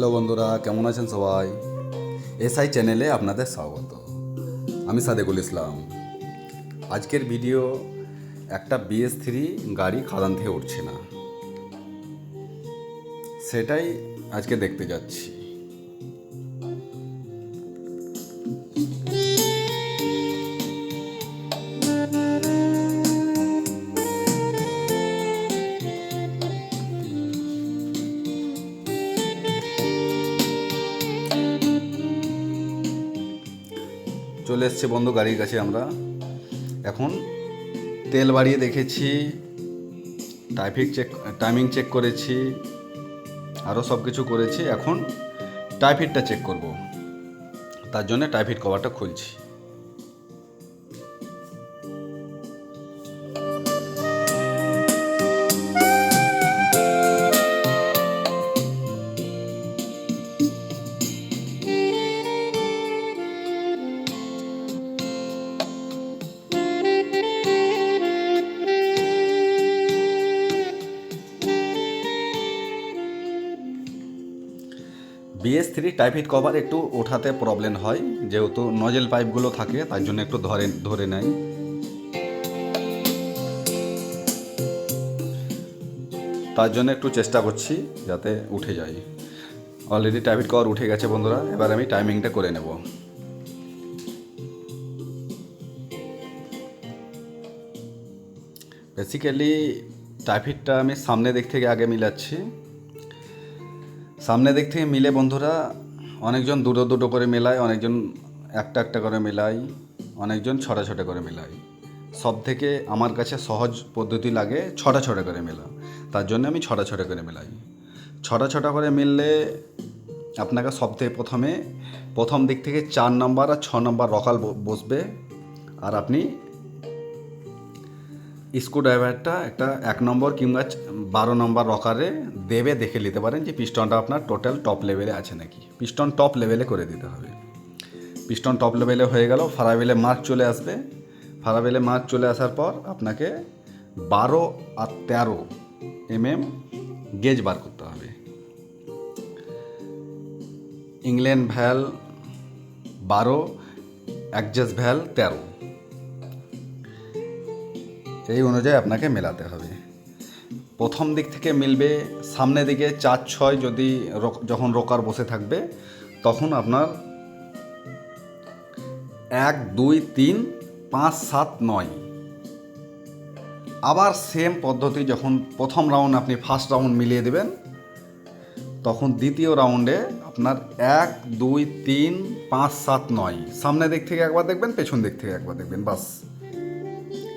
Hello বন্ধুরা, কেমন আছেন সবাই? এসআই চ্যানেলে আপনাদের স্বাগত। আমি সাদেকুল ইসলাম। আজকের ভিডিও একটা বিএস থ্রি গাড়ি খাদান থেকে উঠছে না। সেটাই আজকে দেখতে যাচ্ছি। এসছে বন্ধু গাড়ির কাছে আমরা। এখন তেল বাড়িয়ে দেখেছি ট্রাফিক চেক টাইমিং চেক করেছি আরও সব কিছু করেছি। এখন টাইফিটটা চেক করব। তার জন্য টাইফিট কভারটা খুলছি। বিএস থ্রি টাইফিট কভার একটু ওঠাতে প্রবলেম হয়, যেহেতু নজেল পাইপগুলো থাকে তার জন্য একটু ধরে ধরে নেয়। তার জন্য একটু চেষ্টা করছি যাতে উঠে যায়। অলরেডি টাইফিট কভার উঠে গেছে বন্ধুরা, এবার আমি টাইমিংটা করে নেব। বেসিক্যালি টাইফিটটা আমি সামনে দিক থেকে আগে মিলাচ্ছি। সামনে দিক থেকে মিলে বন্ধুরা, অনেকজন দুটো দুটো করে মেলায়, অনেকজন একটা একটা করে মেলায়, অনেকজন ছটা ছটা করে মেলায়। সব থেকে আমার কাছে সহজ পদ্ধতি লাগে ছটা ছটা করে মেলা। তার জন্য আমি ছটা ছটা করে মেলাই। ছটা ছটা করে মিললে আপনাকে সব থেকে প্রথমে প্রথম দিক থেকে চার নম্বর আর ছ নম্বর রকাল বসবে। আর আপনি স্ক্রু ড্রাইভারটা একটা এক নম্বর কিংবা বারো নম্বর রকারে দেবে, দেখে নিতে পারেন যে পিস্টনটা আপনার টোটাল টপ লেভেলে আছে নাকি। পিস্টন টপ লেভেলে করে দিতে হবে। পিস্টন টপ লেভেলে হয়ে গেল ফারাবেলে মার্ক চলে আসবে। ফারাবেলে মার্ক চলে আসার পর আপনাকে বারো আর তেরো এম এম গেজ বার করতে হবে। ইংল্যান্ড ভ্যাল বারো অ্যাডজাস্ট ভ্যাল তেরো। এই অনুযায়ী আপনাকে মেলাতে হবে। প্রথম দিক থেকে মিলবে, সামনে দিকে চার ছয় যদি যখন রোকার বসে থাকবে, তখন আপনার এক, দুই, তিন, পাঁচ, সাত, নয়। আবার সেম পদ্ধতি যখন প্রথম রাউন্ড আপনি ফার্স্ট রাউন্ড মিলিয়ে দেবেন, তখন দ্বিতীয় রাউন্ডে আপনার এক, দুই, তিন, পাঁচ, সাত, নয়। সামনে দিক থেকে একবার দেখবেন, পেছন দিক থেকে একবার দেখবেন, বাস।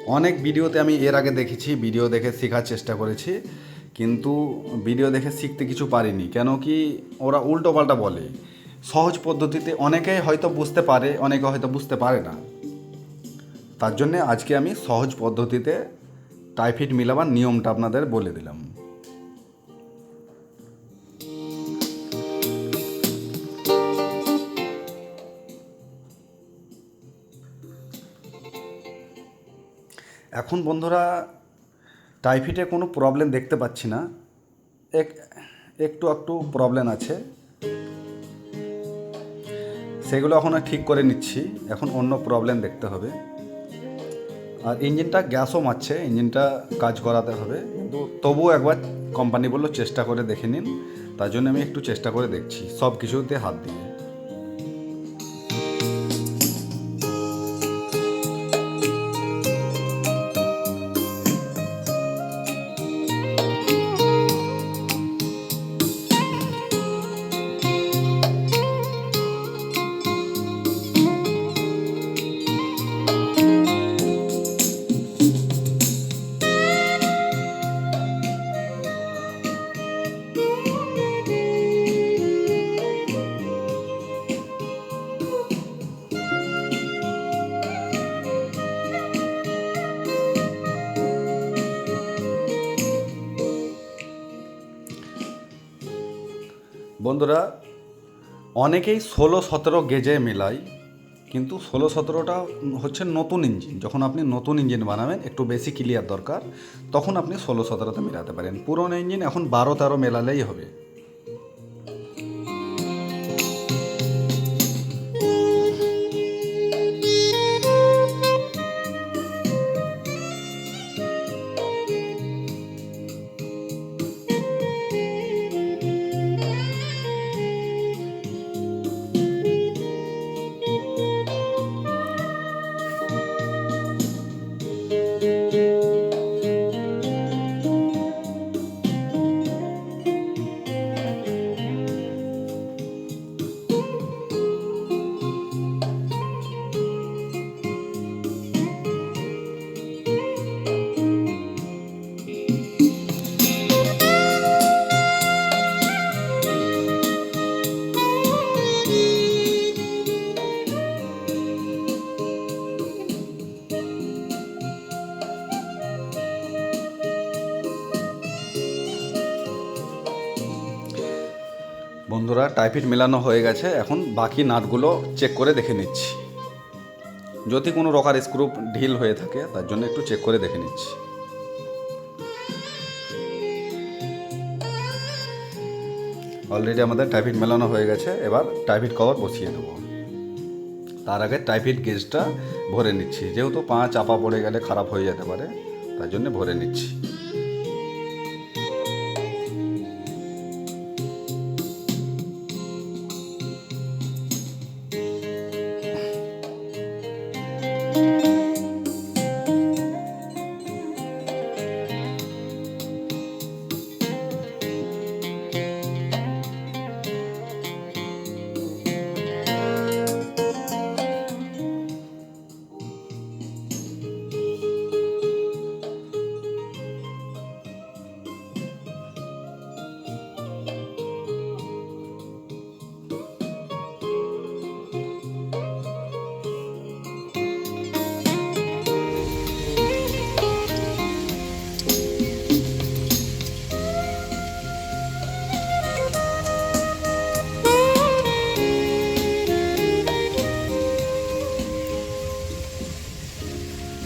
অনেক ভিডিওতে আমি এর আগে দেখেছি, ভিডিও দেখে শেখার চেষ্টা করেছি, কিন্তু ভিডিও দেখে শিখতে কিছু পারিনি। কেন কি ওরা উল্টোপাল্টা বলে। সহজ পদ্ধতিতে অনেকেই হয়তো বুঝতে পারে, অনেকে হয়তো বুঝতে পারে না। তার জন্যে আজকে আমি সহজ পদ্ধতিতে টাইফিট মিলাবার নিয়মটা আপনাদের বলে দিলাম। এখন বন্ধুরা টাইফিটে কোনো প্রবলেম দেখতে পাচ্ছি না। এক, একটু একটু প্রবলেম আছে। সেগুলো এখন ঠিক করে নিচ্ছি। এখন অন্য প্রবলেম দেখতে হবে। আর ইঞ্জিনটা গ্যাসও মারছে, ইঞ্জিনটা কাজ করাতে হবে। কিন্তু তবুও একবার কোম্পানি বলল, চেষ্টা করে দেখে নিন। তার জন্য আমি একটু চেষ্টা করে দেখছি সব কিছুতে হাত দিয়ে। বন্ধুরা, অনেকেই ষোলো সতেরো গেজে মেলায়, কিন্তু ষোলো সতেরোটা হচ্ছে নতুন ইঞ্জিন। যখন আপনি নতুন ইঞ্জিন বানাবেন, একটু বেশি ক্লিয়ার দরকার, তখন আপনি ষোলো সতেরোতে মেলাতে পারেন। পুরনো ইঞ্জিন এখন বারো তেরো মেলালেই হবে। টাইপিট মেলানো হয়ে গেছে, এখন বাকি নাটগুলো চেক করে দেখে নিচ্ছি। যদি কোনো রকার স্ক্রু ঢিল হয়ে থাকে, তার জন্য একটু চেক করে দেখে নিচ্ছি। অলরেডি আমাদের টাইফিট মেলানো হয়ে গেছে, এবার টাইফিট কভার বসিয়ে দেবো। তার আগে টাইফিট গেজটা ভরে নিচ্ছি, যেহেতু পা চাপা পড়ে গেলে খারাপ হয়ে যেতে পারে, তার জন্য ভরে নিচ্ছি।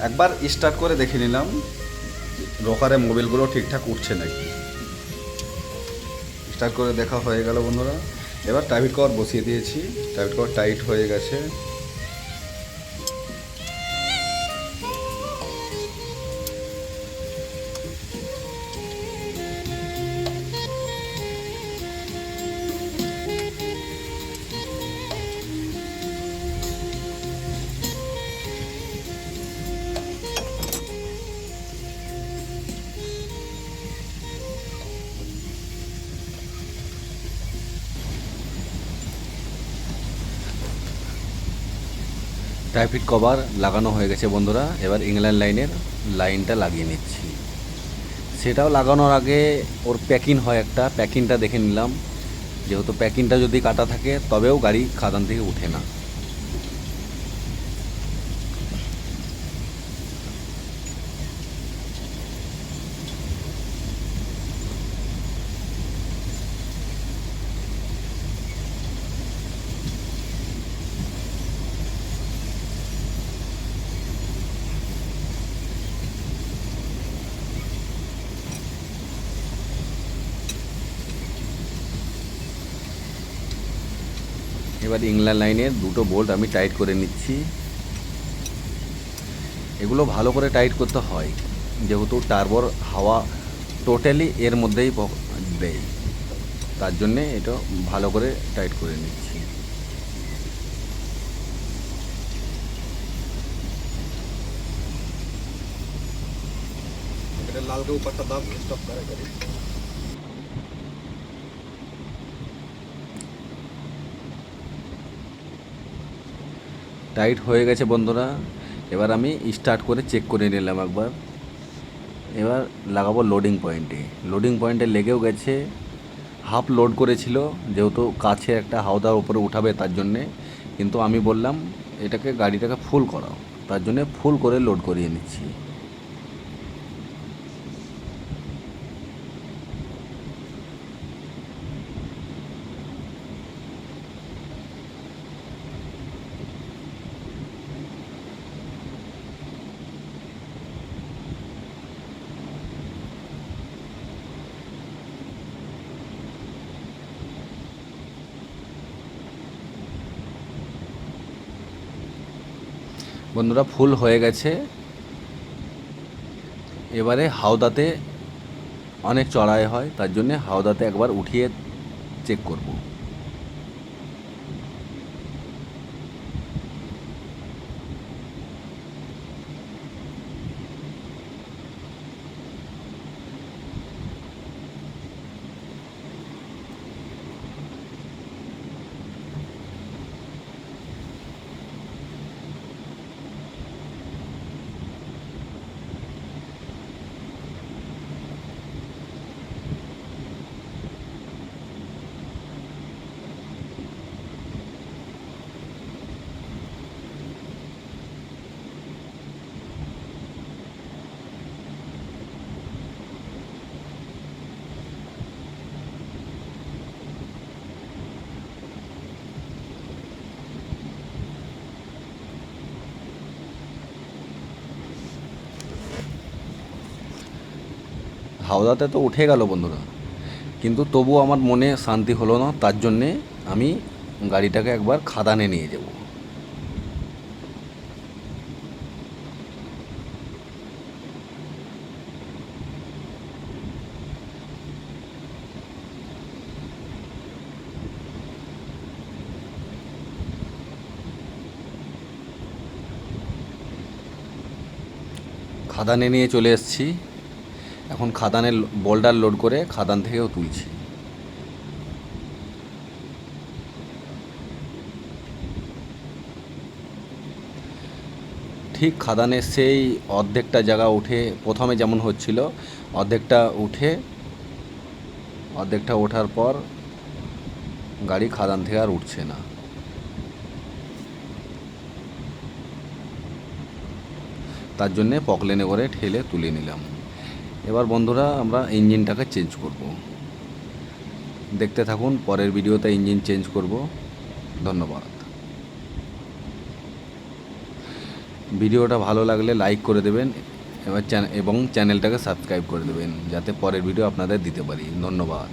একবার স্টার্ট করে দেখে নিলাম রোকারে মোবিলগুলো ঠিকঠাক উঠছে নাকি। স্টার্ট করে দেখা হয়ে গেল বন্ধুরা। এবার টাইট কভার বসিয়ে দিয়েছি। টাইট কভার টাইট হয়ে গেছে। ট্রাফিক কভার লাগানো হয়ে গেছে বন্ধুরা। এবার ইংল্যান্ড লাইনের লাইনটা লাগিয়ে নিচ্ছি। সেটাও লাগানোর আগে ওর প্যাকিং হয় একটা। প্যাকিংটা দেখে নিলাম। যেহেতু প্যাকিংটা যদি কাটা থাকে, তবেও গাড়ি খাদান থেকে উঠে না। এবার ইংল্যান্ড লাইনের দুটো বোল্ট আমি টাইট করে নিচ্ছি এগুলো ভালো করে টাইট করতে হয় যেহেতু টার্বোর হাওয়া টোটালি এর মধ্যেই প- দেয় তার জন্যে এটা ভালো করে টাইট করে নিচ্ছি लाल के ऊपर का दाब स्टॉप करेगा টাইট হয়ে গেছে বন্ধুরা। এবার আমি স্টার্ট করে চেক করে নিলাম একবার। এবার লাগাবো লোডিং পয়েন্টে লোডিং পয়েন্টে লেগেও গেছে। হাফ লোড করেছিল, যেহেতু কাছে একটা হাওদার উপরে উঠাবে তার জন্যে। কিন্তু আমি বললাম, এটাকে গাড়িটাকে ফুল করাও। তার জন্যে ফুল করে লোড করিয়ে নিচ্ছি। বন্ধুরা, ফুল হয়ে গেছে। এবারে হাওদাতে অনেক চড়াই হয়, তার জন্যে হাওদাতে একবার উঠিয়ে চেক করব। হাওদাতে তো উঠে গেল বন্ধুরা। কিন্তু তবু আমার মনে শান্তি হলো না, তার জন্যে আমি গাড়িটাকে একবার খাদানে নিয়ে যাব। খাদানে নিয়ে চলে এসেছি। এখন খাদানে বোল্ডার লোড করে খাদান থেকেও তুলছি। ঠিক খাদানের সেই অর্ধেকটা জায়গা উঠে প্রথমে যেমন হচ্ছিল, অর্ধেকটা উঠে, অর্ধেকটা ওঠার পর গাড়ি খাদান থেকে আর উঠছে না। তার জন্যে পকলেনে করে ঠেলে তুলে নিলাম। এবার বন্ধুরা আমরা ইঞ্জিনটাকে চেঞ্জ করব। দেখতে থাকুন, পরের ভিডিওতে ইঞ্জিন চেঞ্জ করব। ধন্যবাদ। ভিডিওটা ভালো লাগলে লাইক করে দেবেন, এবার এবং চ্যানেলটাকে সাবস্ক্রাইব করে দেবেন, যাতে পরের ভিডিও আপনাদের দিতে পারি। ধন্যবাদ।